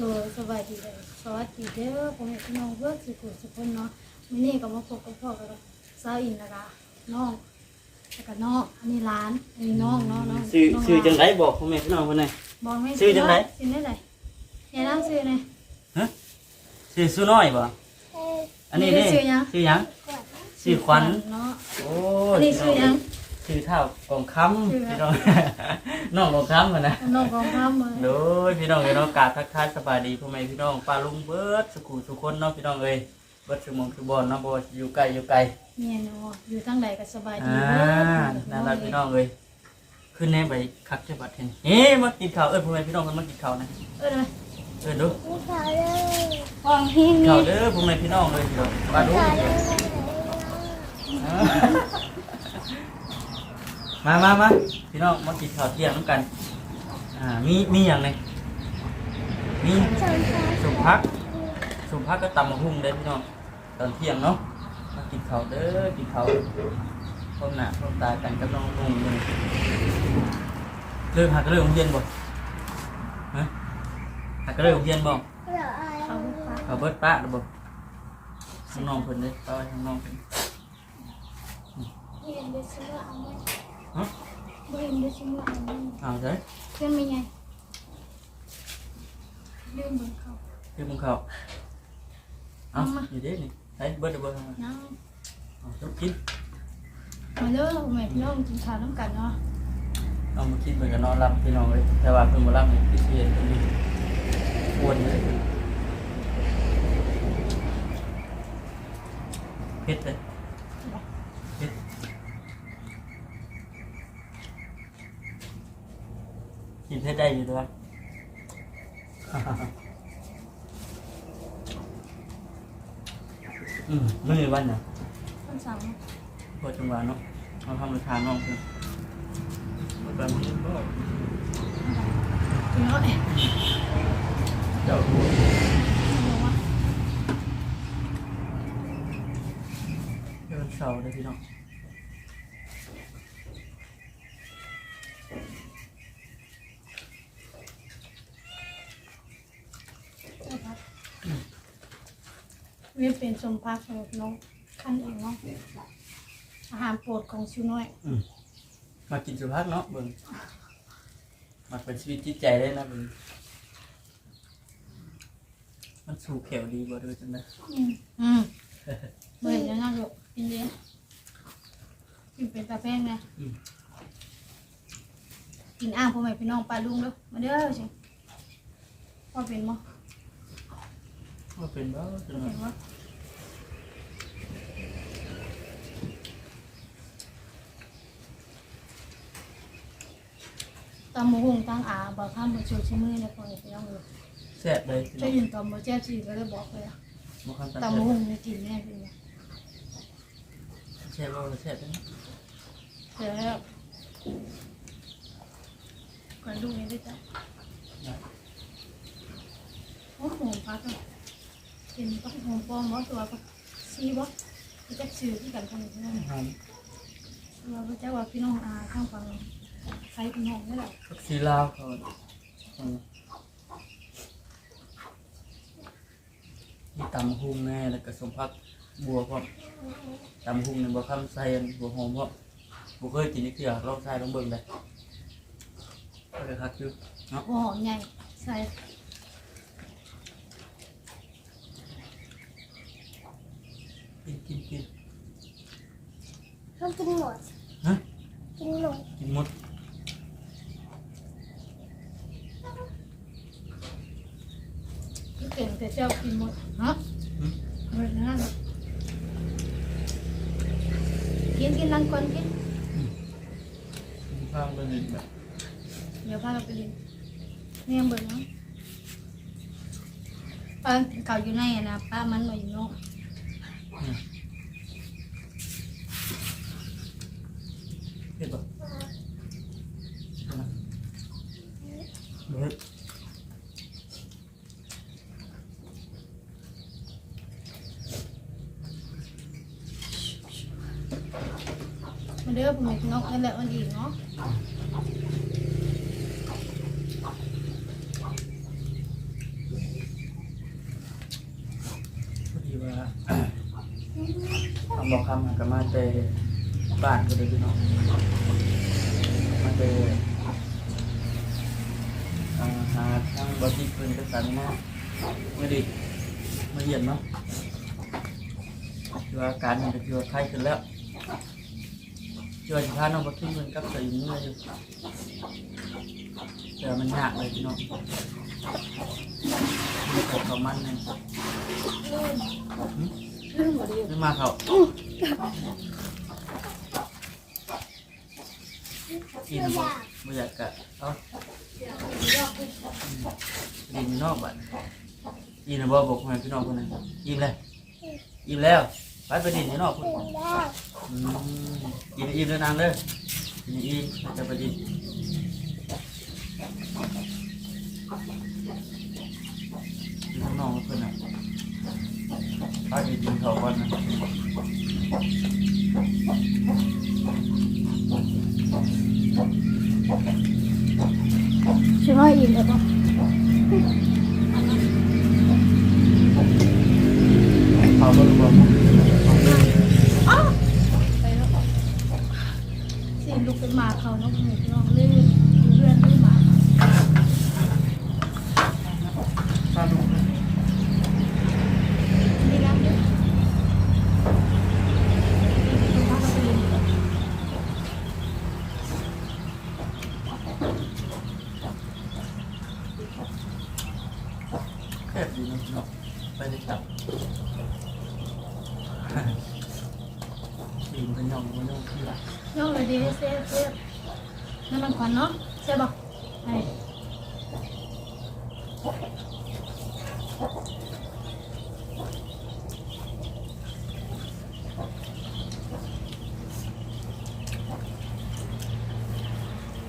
โดยสบายดีเลยสวัสดีเด้อผมเห็นพี่น้องเพื่อสุขุมสุขคนเนาะมินี่ก็มาพบกับพ่อกับสาวอินนะคะน้องแล้วก็น้องอันนี้ร้านอันนี้น้องเนาะน้องชื่อน้งชื่อจังร้านไดบอกพ่อแม่พี่น้องคนไหน บอกไม่ชื่อจังไดชื่อได้ไหนยายน้ำชื่อไหนชื่อสุน้อยบ่อันนี้นี่นี่ชื่อหยังชื่อหยังชื่อขวัญเนาะโอ้อันนี้ชื่อหยัง ชื่อเท่ากองคำชื่อพี่น้อง น้องกองคำอะนะ น้องของข้ามเลยโดยพี่น้องเอ้ยเนาะกราบทักทายสบายดีพ่อแม่พี่น้องป้าลุงเบิดสุขุสุขคนเนาะพี่น้องเอ้ยเบิดสุมองสุบอนเนาะบ่ว่าอยู่ไกลอยู่ไกลเนี่ยเนาะอยู่ทั้งใดก็สบายดีอ่าเด้อนั่นแหละพี่น้องเอ้ยขึ้นแน่ไปคักจังหวัดเห็นเฮ้มากินข้าวเอ้ยพ่อแม่พี่น้องกันมากินข้าวนะเออเลยเอ้ยดูวางหินข้านี่วเด้อพ่อแม่พี่น้องเลยพี่น้องป้าลุง มามามาพี่น้องมากินข้าวเที่ยงน้ำกัน อ่า มีมีอย่างไรมีสมพักสมพักก็ตำมะฮุ่งเด้อพี่น้องตอนเที่ยงเนาะ มากินข้าวเด้อ กินข้าวพร้อมหน้าพร้อมตากันกับน้องนุ่งเลยเรื่องหักเรื่องของเย็นบ่ฮะหักเรื่องของเย็นบ่เอาลูกปลาเขาเบิดป้าหรือบ่ข้างน้องเพิ่นเลยเอาไว้ข้างน้องเพิ่น เห็นได้ซื้อเอาไหมฮะบ่เห็นได้ซื้อเอาไหมเอาเลยเพื่อนมีไงลืมเบิ่งเขาคือมึงเขาเอาเอามาอยู่เด้นี่ใช้เบิดเดี๋ยวเบิดเอามาน้าเอาทุกกินมาเด้อแม่พี่น้องกินข้าวน้ำกันเนาะเอามากินเหมือนกันนอนรับพี่น้องเลยแต่ว่าเพิ่งมารับนี่พี่เชียนเพิ่นนี่อ้วนเลยเผ็ดเลยเผ็ด กินเผ็ดได้อยู่ด้วยอืมมื้อวันน่ะต้นสังพอจังหวะเนาะเอาทำราคาน้องเพิ่นเอาแบบนี้ก็พี่น้องเอ๊ะเจ้าบอกว่าเดินเสาเลยพี่น้อง เวียนเป็นสมพักสำหรับน้องขั้นเองเนาะอาหารโปรดของชิวน้อยมากินสุภาพเนาะเบิ่งมาเป็นชีวิตจิตใจได้นะเบิ่งมันสูบเขียวดีบ่เด้วยจังได๋อืมอืมเบิ่งแล้วน่าดูกินเด้กินเป็นตาแป้งไงกินอ่างพ่อแม่พี่น้องปลาลุงเด้อมาเด้อสิพ่อเป็นมั้ ว่าเป็นบ่จังได๋เห็นว่าตำมะฮุงตั้งอาบอกข้ามมาชูชิมือเนี่ยพอเห็นพี่น้องเลยแซ่บเลยพี่น้จะองยินตำมาแจ๊จีก็เลยบอกเลยอะบ่คันตำตำมะแซ่ฮุบงไม่กินแน่พี่น้องแซ่บบ่แซ่บเด้อเดี๋ยวแล้วก่อนดูนี่ด้วยจ้ะโอ้โหพักอะ กินก็หอมปอมบ่ตัวก็ซีบ่ก็จะซื้อที่กันคนนี้นั่นหอมเราก็จะว่าพี่น้องอาข้างฝั่งใครพี่น้องนี่แหละผักชีลาวเขาอืมมีตำหุ่งแน่แล้วก็สมพักบัวพร้อมตำหุ่งนี่บ่คำใส่อันบัวหอมพร้อมบ่เคยกินนี่คือลองใส่ลองเบิ่งเลยก็จะคักอยู่เนาะหัวหอมใหญ่ใส่ กินกินกินเขากินหมดฮะกินหมดกินหมดที่เก่งแต่เจ้ากินหมดฮะหมดนะกินกินนั่งก่อนกินกินข้าวเป็นแบบเดี๋ยวพาเราไปเรียนเนี่ยเบิ่งเนาะป้าเขาอยู่ในอะนะป้ามันมาอยู่นอก เผ็ดป่ะเผ็ดมาเด้อผมพี่น้องนั่นแหละมันอีกเนาะ บอก คำหันก็มาแต่บ้านก็เลยพี่น้องมาแต่อ่าหาทางบริษัทเพิ่นก็สันมาไม่ดีมาเยี่ยมเนาะคืออาการมันก็คือไข้ขึ้นแล้วคือว่พาน้องไปขึ้นเพิ่นกับใส่เมื่อยอยู่แต่มันยากเลยพี่น้องมีแต่เขามันเนี่ย ลืมบ่ดีขึ้นมาเขากินบ่ไม่อยากกะเอาดินนอกบัดกินนะบ่บอกให้พี่น้องคนนั้นกินเลยกินแล้วไปไปดินที่นอกพุ่นกินได้อืมกินอิ่มเด้อนางเด้อกินอิ่มจะไปดินกินข้างนอกเพิ่นน่ะ ไปดินเขาก่อนนะชิว่าอิ่มแล้วปะขาบ่รู้บ่ ไปแล้วสิลูกเป็นหมาเขาเนาะพี่น้องเลยเพื่อนเลยหมา ถ้าลูก นี่รับด้วยคุณพ่อก็ไปยิน แค่ดีเนาะไปได้จับดินเป็นหย่อมเป็นหย่อมที่ละ น้องเลยดีเซฟเซฟนั่นมันขวัญเนาะใช่ป่ะ ไอ้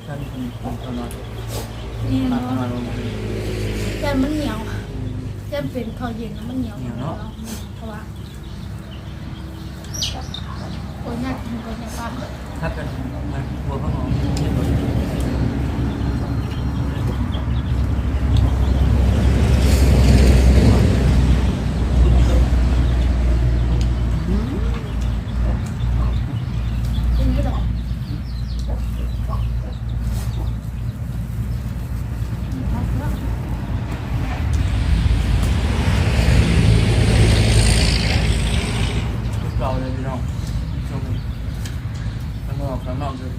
ท่านคุณคุณตอนนอน นี่ มา เนาะ มาลง แกมมันเหนียวแกมเป็นข้าวเย็นแล้วมันเหนียวเพราะว่าคนยากกินคนยากปาก ถ้ากันมันหัวข้างนอกเห็นบ่ ทีนี้หรอ เราเลยพี่น้องช่วงนี้ข้างนอกข้างนอกเลย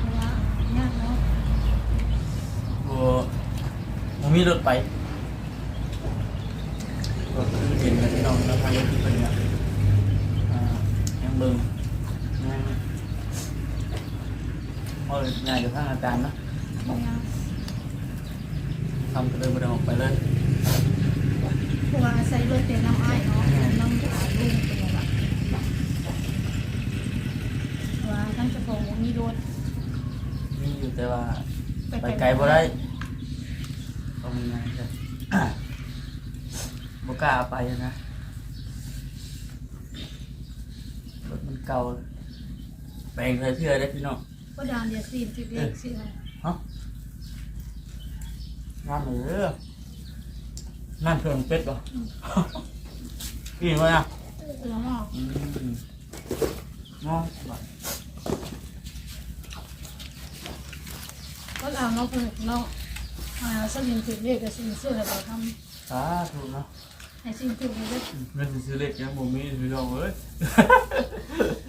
เพราะว่ายากเนาะ บัวมันมี รถไปก็คือเห็นกันพี่น้องแล้วทางรถที่เป็นเนี่ยอ่ายังเบิ่งยังเออง่ายกับทางอาการเนาะ ยาก ทำก็เลยไม่ได้ออกไปเลย เพราะว่าใส่รถเต็มน้ำอ้ายเนาะน้ำขาลุ่มเป็นแบบว่าทั้งจะของมีรถ มีอยู่แต่ว่าไปไกลบ่ได้ต้องมีงานจ้ะ บ่ กล้าเอาไปนะรถมันเก่าแปลงเคยเชื่อได้พี่น้องก็ดานเดียวสี่สิบเอ็ดสิบอะไรฮะงานเหรือนั่นเพิ่งเป็ดป่ะกินไหมอะแล้วเนาะอืมงองบัดก็เอาเนาะเพื่อนเนาะอ่าสลิมติดเรียกกับสิ่งเสื้อเราทสาธุเนาะำให้สิ่งติดเลยเงินซื้อเล็กยังบ่มีพี่น้องเอ้ย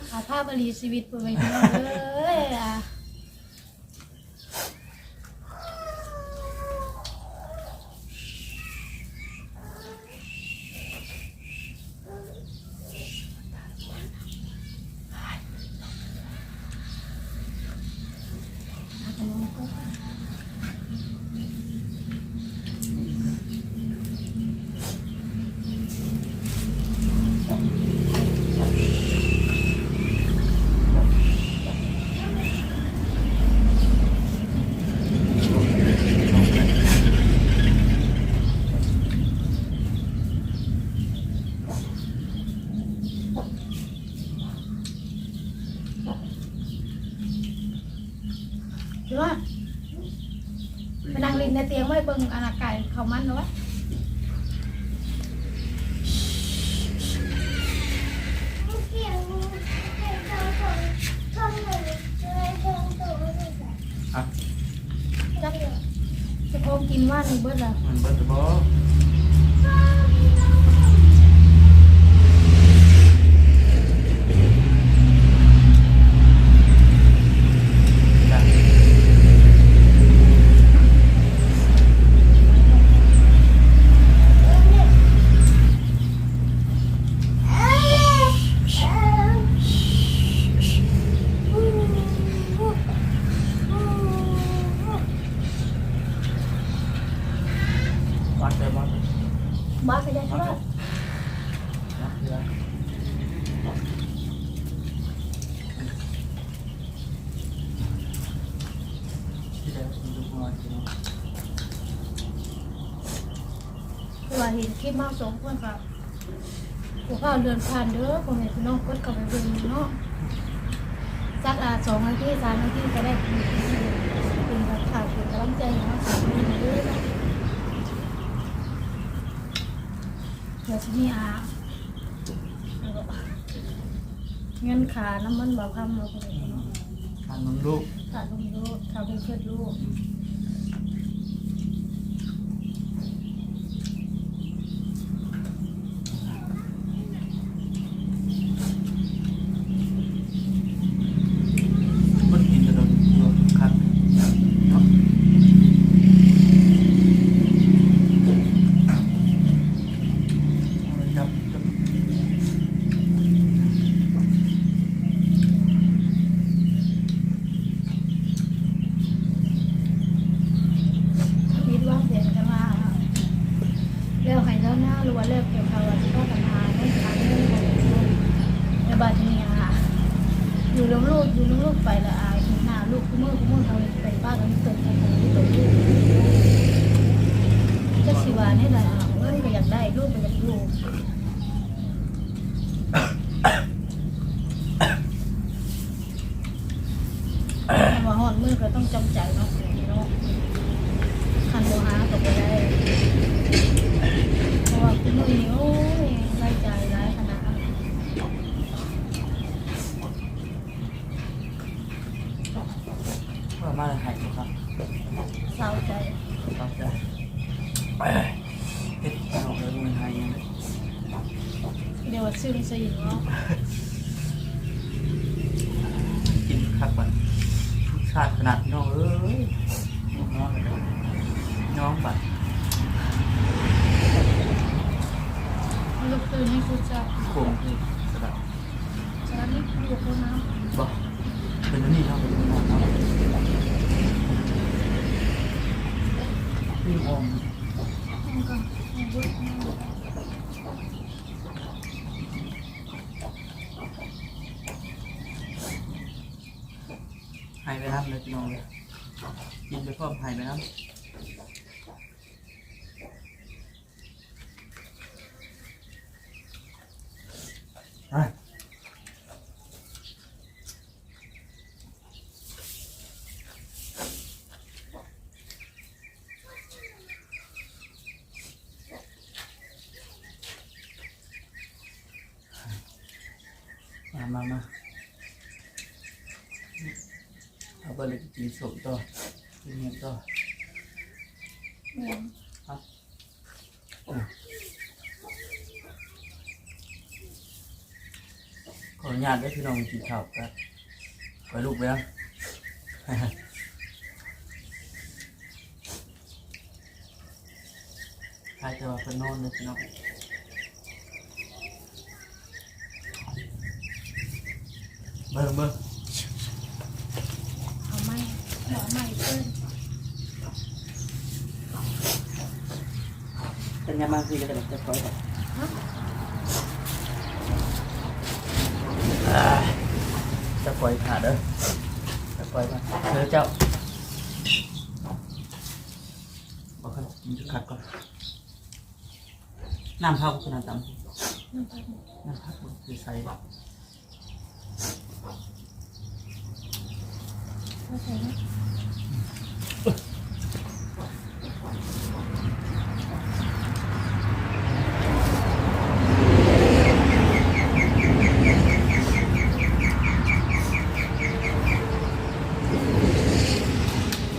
เอาภาพบรีชีวิตไปไว้ที่เราเลยอะ ในเตียงไว้เบิ้งอนาไก่เขามันเลนาะจะโอมกินว่านเบิดเหรอมันเบิดบ่ ว่าเห็นคลิปมาสองคนค่ะกูข้าวเดินผ่านเด้อผมเห็นพี่น้องกดเข้าไปเบิ่งเนาะสักอ่าสองนาทีสามนาทีก็ได้เป็นแบบข่าวเป็นกำลังใจเนาะเด้อเนาะเดี๋ยวจะมีอาเงินขาน้ำมันแบบคำเราไปเลยเนาะทานนมลูกขาลงลูกขาเป็นเพื่อนลูก มันกินจะโดนโดนคัดเนาะเอาเลยครับครับ คิดว่าเสียงจะมาเร็วหายแล้วหน้ารัวเลิกเกี่ยวกับว่าที่พ่อทำงานไม่ทำเรื่องของลูกในบ้านนี้ค่ะ อยู่ลงลูกอยู่ลงลูกไปละอายหน้าลูกคู่มือคู่มือเขาไปป้ากันเติมกันที่ตัวลูกก็สิว่านี่แหละเอ้ยก็อยากได้ลูกก็อยากอยู่แต่ ว่าหอนมือก็ต้องจำใจเนาะเนาะคันโมหาก็ไปได้เพราะว่าคู่มือนี้โอ้ยรายจ่ายหลายขนาดนั้นว่ามาเลยหายครับเศร้าใจครับจ้ะไปเฮ็ดเอาเลยมันหายยังไงเดี๋ยวว่าซึ้งสิเนาะ กินคักบัดชาติขนาดน้องเอ้ยน้องเลยน้องบัด ลูกตื่นให้คุณจะ โค้งที่สะดับ จะรีบลูกเขาน้ บ่เป็นอันนี่เนาะเป็นอันนี้เนาะนี่ ออมำมันก็ให้ลูกหายไปน้ำเลยพี่น้องเลยกินไปพร้อมหายไปน้ำไปมามามาเอาไปเลยกินสมต่อกินเงี้ยต่อ แม่นขออนุญาตได้พี่น้องกินข้าวกันไปลูกไปแล้วใครจะมาเป็นนอนเลยพี่น้องเบิ่งเบิ่งเอาไม่เอาไม่เพิ่นเป็นยังไงคือจะได้จะคอยก่อนฮะจะคอยขาเด้อจะคอยมาเธอเจ้าบอกเขากินจะขัดก่อนน้ำเข้าขนาดต่ำ น้ำตาล น้ำพักมันคือใส่ เข้าใจไหม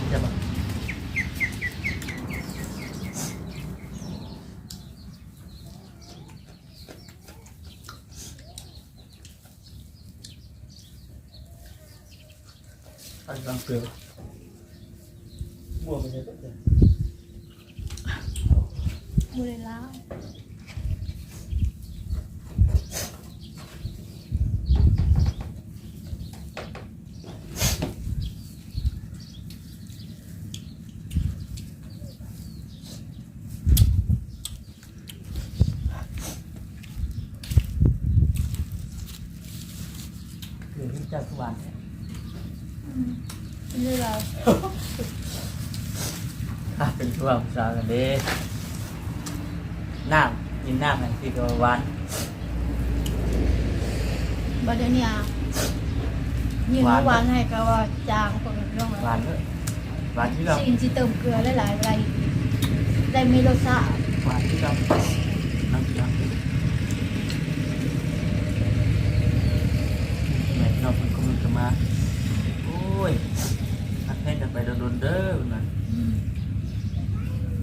ใช่ปะ ลอง เกลือบัวไปเลยก็ได้มือเลยล้าเกลือขึ้นจากทุวันย มือเรา อะเป็นช่วงสาวกันเด้น้ำกินน้ำนั่นคือตัวหวานบัดเดี๋ยวนี้อะยืนเมื่อวานให้ก็ว่าจางคนเป็นเรื่องหวานเลยหวานที่เราสิ่งที่เติมเกลือหลายๆอะไรได้มีรสชาติหวานที่เราน้ำเกลือแม่น้องมันก็มันจะมา โอ้ยอัดเพลงกันไปโดนๆเด้อนะ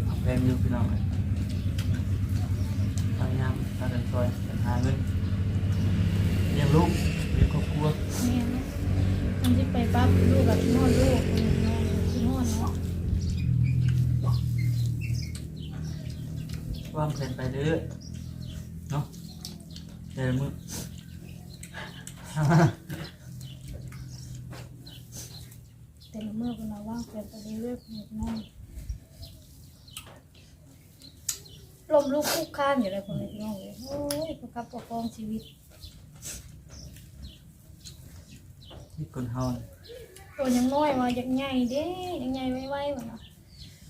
อัดเพลงอยู่พี่น้องเลยพยายามทำกันซอยกันหาเงินเลี้ยงลูกเลี้ยงครอบครัว เนี่ยมันจะไปปั๊บลูกกับนอนลูกนอนที่นอนเนาะ วางแผนไป เรื่อยเนาะเดี๋ยวมึงแต่ละเมื่อเราว่างเปลี่ยนไปเรื่อยๆเหมือนนอนลมลูกคุกข้านอยู่เลยคนเลยพี่น้องเลยโอ้ยประคับประคองชีวิตที่คนเฮาน่ะตัวยังน้อยว่าอยากใหญ่เด้ยังใหญ่ไว้ๆวะเนาะ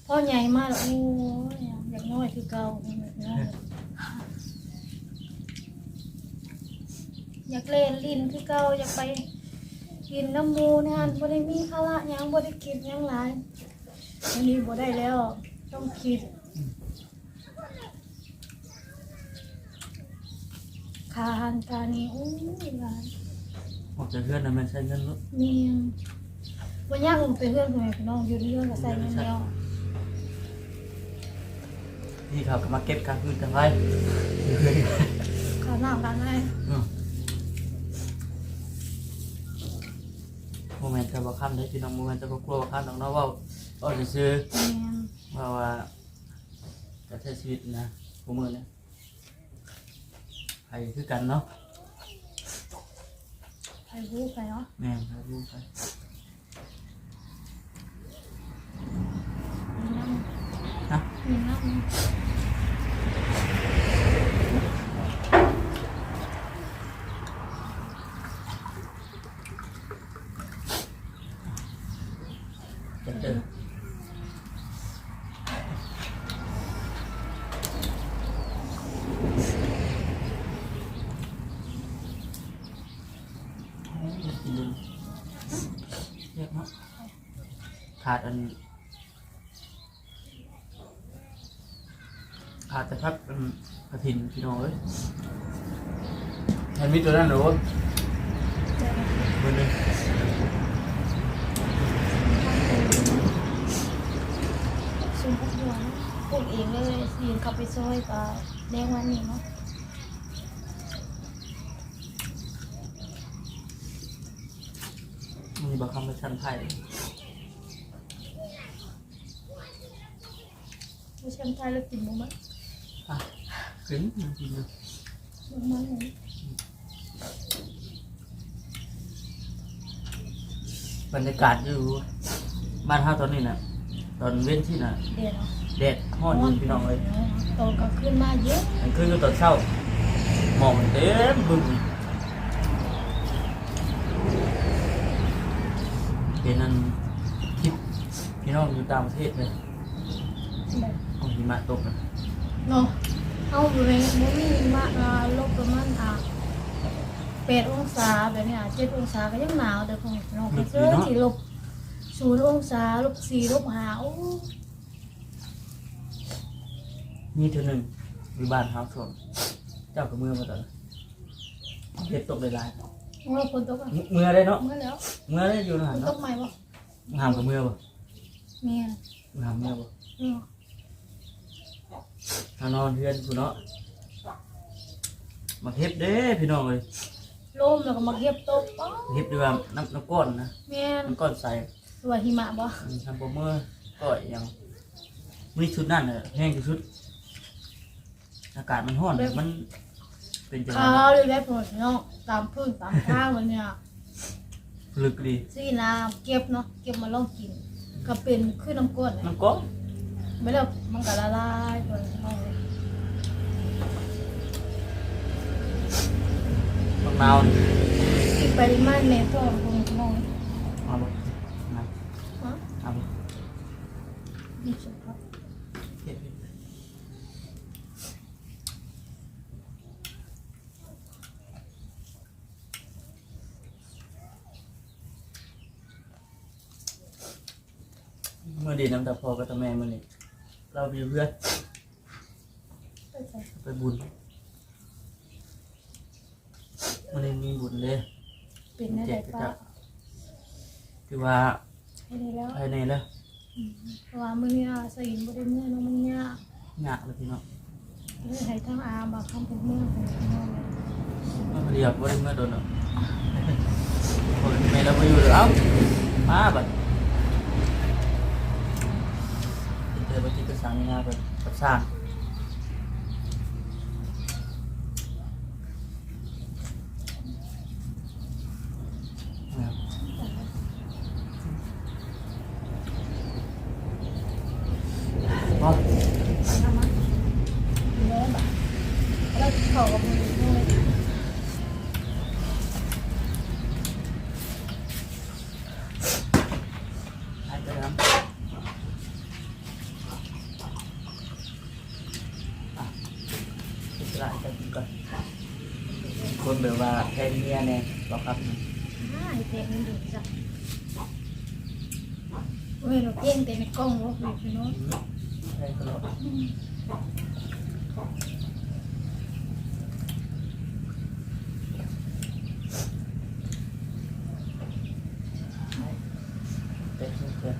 พอใหญ่มากแล้วโอ้ย อยากน้อยคือเก่าพี่น้องอยากเล่นลิ้นคือเก่าอยากไปกินน้ำมูนะฮะบ่ได้มีภาระหยังบ่ได้คิดหยังหลายอันนี้บ่ได้แล้ว ต้องคิดคาหันคานี่โอ้ยหลายออกจากเพื่อนนะมันใช้เงินลดเมียงวันยากลงไปเพื่อนคุณแม่พี่น้องอยู่ที่เรื่องกับใส่เงินเดียว ที่เขาก็มาเก็บค่าพื้นกันไว้เรื่อยข้าวหน้ากันให้ๆอืมโมเมนต์จะบอกคำได้พี่น้องโมเมนต์จะบอกกลัวบอกคำน้องเนาะว่าว่าจะซื้อเมียงว่าว่าจะใช้ชีวิตนะพวกมือเนี่ยไปคือกันเนาะไปรู้ไปเนาะแม่นไปดูไปมีน้ มีน้ำจะเจอกินเลยเรียกขาดอัน ขาดแต่พักอันกระถินพี่น้องเอ้ยเห็นมีตัวนั้นเหรอวะเจอกันมือหนึ่งซุ่มพวกหัวเนาะปลูกเองเลยยืนเข้าไปซอยกับแดงวันนี้เนาะมีบางคำเป็นชั้นไทยผู้ชมไทยแล้วกินมั้งมั้ย อะกึ๋นจริงๆนะมั้งมั้งเลยบรรยากาศอยู่บ้านเฮาตอนนี้น่ะตอนเว้นที่น่ะเดี๋ยวเนาะแดดฮ้อนอยู่พี่น้องเลยตอนกลางคืนมาเยอะมันขึ้นอยู่ตอนเช้าหมอกมันเต็มบึ้งเป็นนั่นคลิปพี่น้องอยู่ต่างประเทศเลยแบบเอาหิมะตกนะ เนาะเอาอยู่ในมุ้งมีมาอ่าลบประมาณอะแปดองศาแบบเนี้ยเจ็ดองศาก็ยังหนาวเด้อของน้องก็เจอที่ลบศูนย์องศาลบสี่ลบห้าโอ้มีเท่านึงอยู่บ้านเฮาส่วนเจ้ากับเมื่อมาตอนเห็ดตกหลายเมื่อฝนตกอะๆเมื่อได้เนาะเมื่อแล้วเมื่อได้อยู่นะฝนตเนาะกใหม่บ่งามกับเมื่อบ่เมียงามเมื่อบ่เออ ถ้านอนเพื่อนกูเนาะมาเฮ็บเด้พี่น้องเลยลมแล้วก็มาเก็บตกป๊อเฮ็บด้วยว่าน้ำน้ำก้อนนะแม่นน้ำก้อนใส่ตัวหิมะบ่ทำโปรเมอร์ก็ยังมีชุดนั่นเลยแห้งที่สุด อากาศมันร้อนมันเป็นจังไงข้าวเลยได้ผลเนาะตามพื้นตามทางมันเนี่ยลึกดีซีน้ำเก็บเนาะเก็บมาลองกิน ก็เป็นขึ้นน้ำก้นน่ะน้ำก๊อก ไม่แล้วมันก็ละลายไปห้องเลยมะนาวนี่ที่ปริมาณในตัวของห้องเอาบ่นะฮะเอาบ่ดีสุดครับเฮ็ดเมื่อดีน้ำตาพอกับตาแม่มื่อนี้ เราไปอยู่เพื่อนไปใส่ไปบุญมันนี้มีบุญเลยเป็นอะไรป้าคือว่าให้ได้แล้วภายในแล้วอืมเพราะว่ามื้อนี้อาใส่ยินบ่ได้เมื่อเนาะมันยากยากเลยพี่น้องเลยให้ทั้งอาบางคำเป็นเมื่อของพี่น้องเลยมันเรียบว่าได้เมื่อโดนเนาะคนไม่เราไปอยู่หรือเอ้ามาบัดเจ อไปที่กระสังนี่นะเป็นกับสร้างพอ ทำมาแล้วแบบแล้วเขากับมือด้วย ให้ไปครับอะอิสระจะกินก่อนคนแบบว่า แทนเมียเนี่ยบอกครับ อ่าไอ้เต็มมันดูจ้ะโอ้ยเราเก่งแต่ในกล้องว่าคุยพี่น้อง แทนตลอดเป็นเพื่อน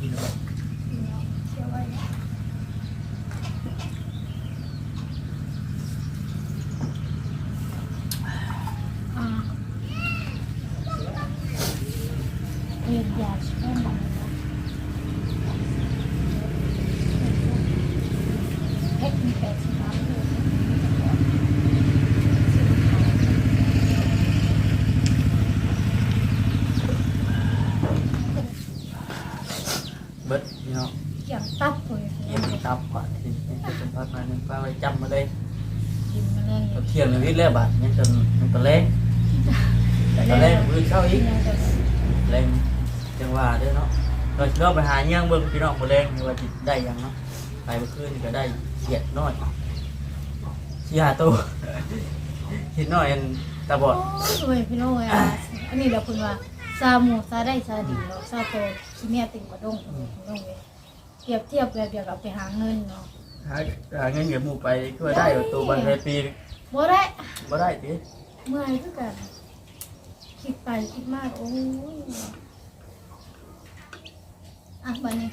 กินแบบ เชื่อไว้นะอ่าเรียนยาช่วยมันนะเทคนิคแบบสนามเลย เบิดพี่น้อง เกี่ยงตับเลย เยี่ยมตับก่อนที่จะสัมภาษณ์มาหนึ่งป้าไว้จำมาเลย กินมา เลยเราเที่ยงในวิทย์แล้วบาทยังจนยังตะเล่งแต่ตะเล่งมือเข้าอีกเล่งจังหวะเด้อเนาะเราชอบไปหาเงี้ยงเบิ่งพี่น้องบ่แรงมีว่าจิได้หยังเนาะไปเมื่อคืนนี่ก็ได้เขียดน้อยสี่ห้าตัวเขียดน้อยอันตาบอดโอ้ยพี่น้องอะอันนี้เราเพิ่งว่าซาหมูซาได้ซาดีเนาะซาโตที่เมียติ่งกระด้งพี่น้องเว้ยเทียบเทียบแบบเดียวกับไปหาเงินเนาะหาหาเงินเก็บหมู่ไปช่วยได้อยู่ตัวบันไปปี บ่ได้บ่ได้ติเมื่อยคือกันคิดไปคิดมากโอ้ยอะบัดนี้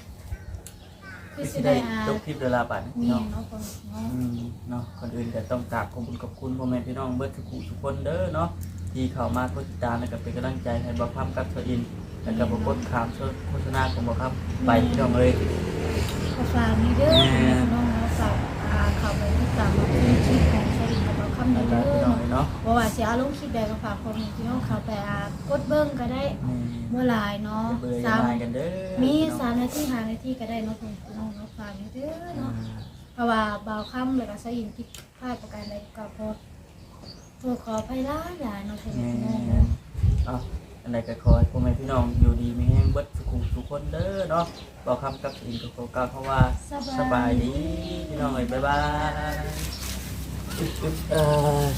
คือที่สิสิได้ได้อ่าจบคลิปเวลาบัดมีเนาะเนาะคนเนาะอืมเนาะคนอื่นก็ต้องกราบขอบคุณขอบคุณพ่อแม่พี่น้องเบิร์ดทุกผู้ทุกคนเด้อเนาะที่เข้ามากดติดตามแล้วก็เป็นกำลังใจให้บอกคำกับเธออินแล้วก็บอกกดขามโฆษณาของบอกคำไปพี่น้องเลยก็ฝากนี่เด้อพี่น้องเนาะฝากอ่าเข้าไปติดตามมาเป็นคลิปของ สลิงกับเราคำแล้เด้วก็พี่น้องอเลยเนาะบ่ว่าสิอารมณ์คิดใดก็ฝากคนพี่น้องเขาไปอ่ากดเบิ่งก็ได้นี่เมื่อหลายเนาะจะเบื่อสายังมไงกันเด้อมีพี่น้องสามนาทีห้านาทีก็ได้เนาะพี่น้องเนาะฝากนี่เด้ออ่าเนาะเพราะว่าบ่าวค่ำแล้วก็สยินผิดพลาดประการใดก็ขอโทษขออภัยหลายหลายเนาะพี่นี่น้องเนาะเอาอันใดก็ขอให้พ่อแม่พี่น้องอยู่ดีมีแห้งเบิดสุขุมทุกคนเด้อเนาะบอกคำกับเธออินก็ขอกล่าวคำว่าสบายดีพี่น้องเอ้ยบ๊ายบาย 呃